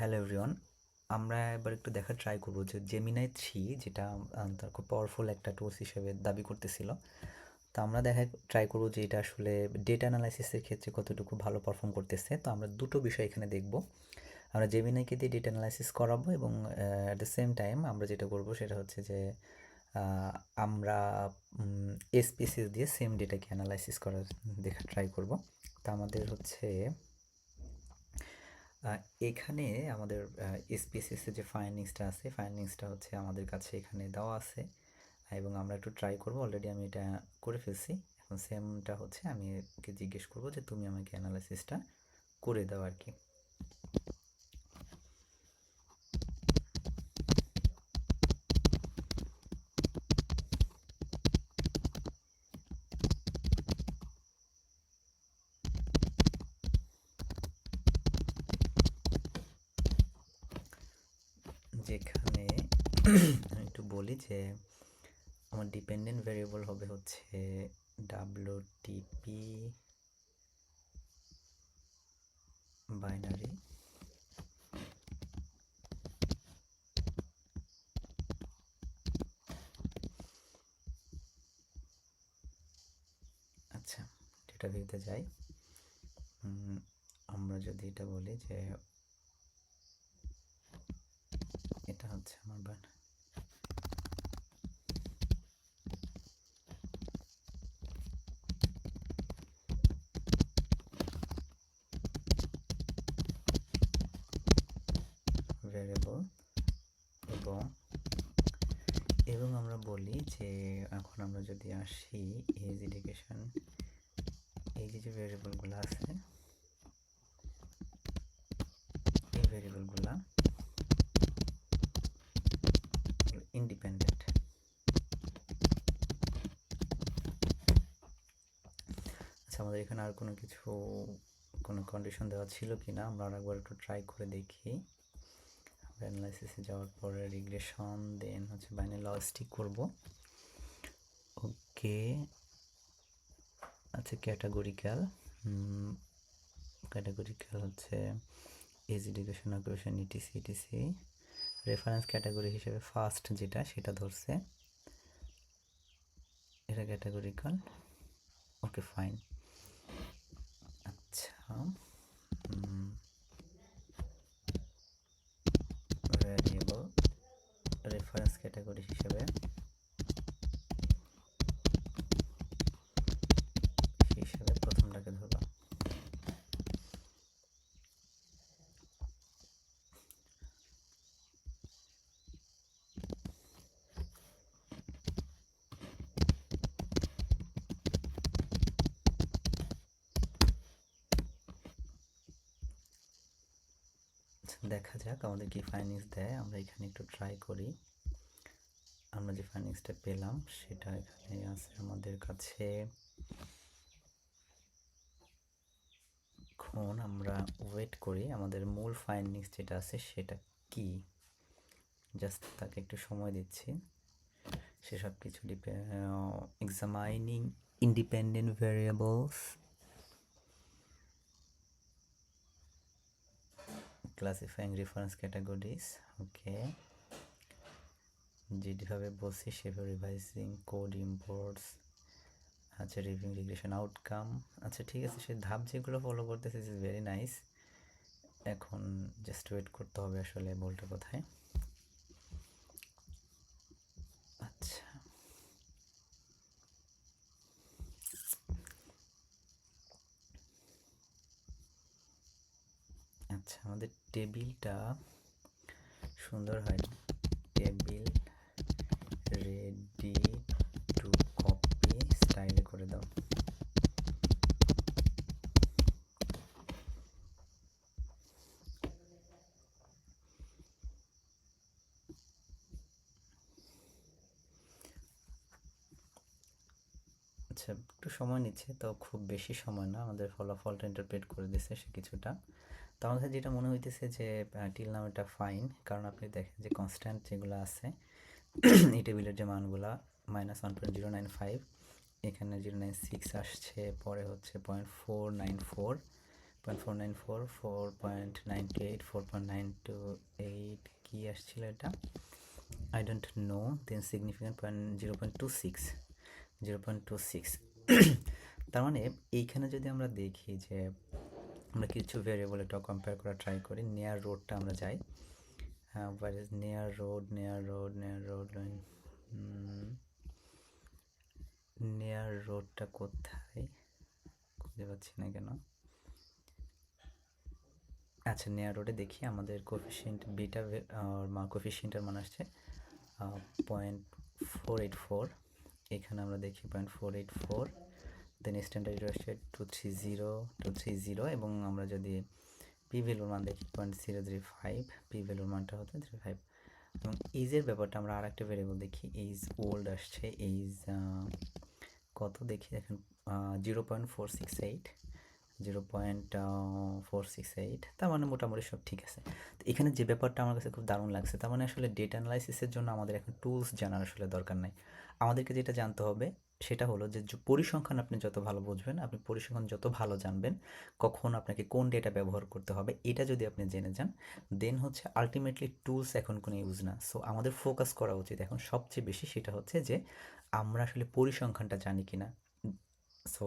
Hello everyone আমরা এবার একটু দেখার ট্রাই করব যে জেমিনাই থ্রি যেটা তার খুব পাওয়ারফুল একটা টুলস হিসেবে দাবি করতেছিল। তো আমরা দেখা ট্রাই করব যে এটা আসলে ডেটা অ্যানালাইসিসের ক্ষেত্রে কতটুকু ভালো পারফর্ম করতেছে। তো আমরা দুটো বিষয় এখানে দেখব। আমরা জেমিনাইকে দিয়ে ডেটা অ্যানালাইসিস করাবো এবং অ্যাট দ্য সেম টাইম আমরা যেটা করব সেটা হচ্ছে যে আমরা এসপিসিস দিয়ে সেম ডেটাকে অ্যানালাইসিস করার, দেখা ট্রাই করব। তা আমাদের হচ্ছে এখানে আমাদের এসপিএসএসের যে ফাইন্ডিংসটা আছে ফাইন্ডিংসটা হচ্ছে আমাদের কাছে এখানে দেওয়া আছে। এবং আমরা একটু ট্রাই করব অলরেডি আমি এটা করে ফেলছি। এখন সেমটা হচ্ছে আমি ওকে জিজ্ঞেস করব যে তুমি আমাকে অ্যানালাইসিসটা করে দাও আর কি। যেখানে আমি একটু বলি যে আমার ডিপেন্ডেন্ট ভেরিয়েবল হবে হচ্ছে ডাব্লিউটিপি বাইনারি আচ্ছা ডেটা ভিউতে যাই। আমরা যদি এটা বলি যে হচ্ছে আমার বান ভেরিয়েবল এবং এবং আমরা বলি যে এখন আমরা যদি আসি এজ এডুকেশন এই যে যে ভেরিয়েবলগুলো আছে এই ভেরিয়েবলগুলা ইন্ডিপেন্ডেন্ট আচ্ছা আমাদের এখানে আর কোনো কিছু, কোনো কন্ডিশন দেওয়া ছিল কি না? আমরা আরেকবার একটু ট্রাই করে দেখি। অ্যানালাইসিসে যাওয়ার পরে রিগ্রেশন দেন হচ্ছে বাইনে লজিস্টিক করব। ওকে আচ্ছা ক্যাটাগরিক্যাল ক্যাটাগরিক্যাল হচ্ছে age education occupation ETC ETC reference category হিসেবে ফার্স্ট যেটা, সেটা ধরছে। এটা ক্যাটাগরিক্যাল ওকে ফাইন আচ্ছা ভ্যারিয়েবল রেফারেন্স ক্যাটাগরি হিসেবে হিসেবে প্রথমটাকে ধরলাম আচ্ছা, দেখা যাক আমাদের কি ফাইন্ডিংস দেয়। আমরা এখানে একটু ট্রাই করি। আমরা যে ফাইন্ডিংসটা পেলাম, সেটা এখানে আছে আমাদের কাছে। এখন আমরা ওয়েট করি, আমাদের মূল ফাইন্ডিংস যেটা আছে সেটা কি? জাস্ট তাকে একটু সময় দিচ্ছি। সেসব কিছু examining independent variables classifying reference categories okay যেভাবে বলছি সেভাবে রিভাইজিং কোড ইম্পোর্টস আচ্ছা রিভিউ রিগ্রেশন আউটকাম আচ্ছা ঠিক আছে, সে ধাপ যেগুলো ফলো করতেছে ইজ ভেরি নাইস এখন জাস্ট ওয়েট করতে হবে আসলে বলটা কোথায় আচ্ছা আচ্ছা আমাদের টেবিলটা সুন্দর হয়। টেবিল রেডি টু কপি, স্টাইলে করে দাও। আচ্ছা একটু সময় নিচ্ছে, তো খুব বেশি সময় না। আমাদের ফলাফলটা ইন্টারপ্রেট করে দিছে সে কিছুটা। তো আমার যেটা মনে হইতেছে যে টিল নাম এটা ফাইন কারণ আপনি দেখেন যে কনস্ট্যান্ট যেগুলো আছে, এই টেবিলের যে মানগুলা minus one point zero nine five এখানে জিরো নাইন সিক্স আসছে, পরে হচ্ছে point four nine four point four nine four four point nine two eight four point nine two eight কী আসছিল এটা? I don't know then significant point zero point two six zero point two six তার মানে এইখানে যদি আমরা দেখি যে আমরা কিছু ভেরিয়েবল এটা কম্পেয়ার করা ট্রাই করি। নেয়ার রোডটা আমরা যাই। হ্যাঁ নেয়ার রোড নেয়ার রোড নেয়ার রোড নেয়ার রোডটা কোথায়? খুঁজে পাচ্ছি না কেন? আচ্ছা নেয়ার রোডে দেখি, আমাদের কোফিশিয়েন্ট বিটা কোফিশিয়েন্টের মান আসছে পয়েন্ট ফোর এইট ফোর এখানে আমরা দেখি point four eight four then standard আসছে two three zero two three zero এবং আমরা যদি পি ভ্যালুর মান দেখি point zero three five P ভ্যালুর মানটা হচ্ছে থ্রি ফাইভ এবং এইজের ব্যাপারটা আমরা আর একটা ভ্যারিয়েবল দেখি এইজ ওল্ড আসছে এইজ কত দেখি দেখেন zero point four six eight zero point four six eight তার মানে মোটামুটি সব ঠিক আছে। তো এখানে যে ব্যাপারটা আমার কাছে খুব দারুণ লাগছে, তার মানে আসলে ডেটা অ্যানালাইসিসের জন্য আমাদের এখন টুলস জানার আসলে দরকার নাই। আমাদেরকে যেটা জানতে হবে সেটা হলো যে পরিসংখ্যান আপনি যত ভালো বুঝবেন, আপনি পরিসংখ্যান যত ভালো জানবেন, কখন আপনাকে কোন ডেটা ব্যবহার করতে হবে, এটা যদি আপনি জেনে যান দেন হচ্ছে আলটিমেটলি টুলস এখন কোনো ইউজ না। সো আমাদের ফোকাস করা উচিত এখন সবচেয়ে বেশি সেটা হচ্ছে যে, আমরা আসলে পরিসংখ্যানটা জানি কি না সো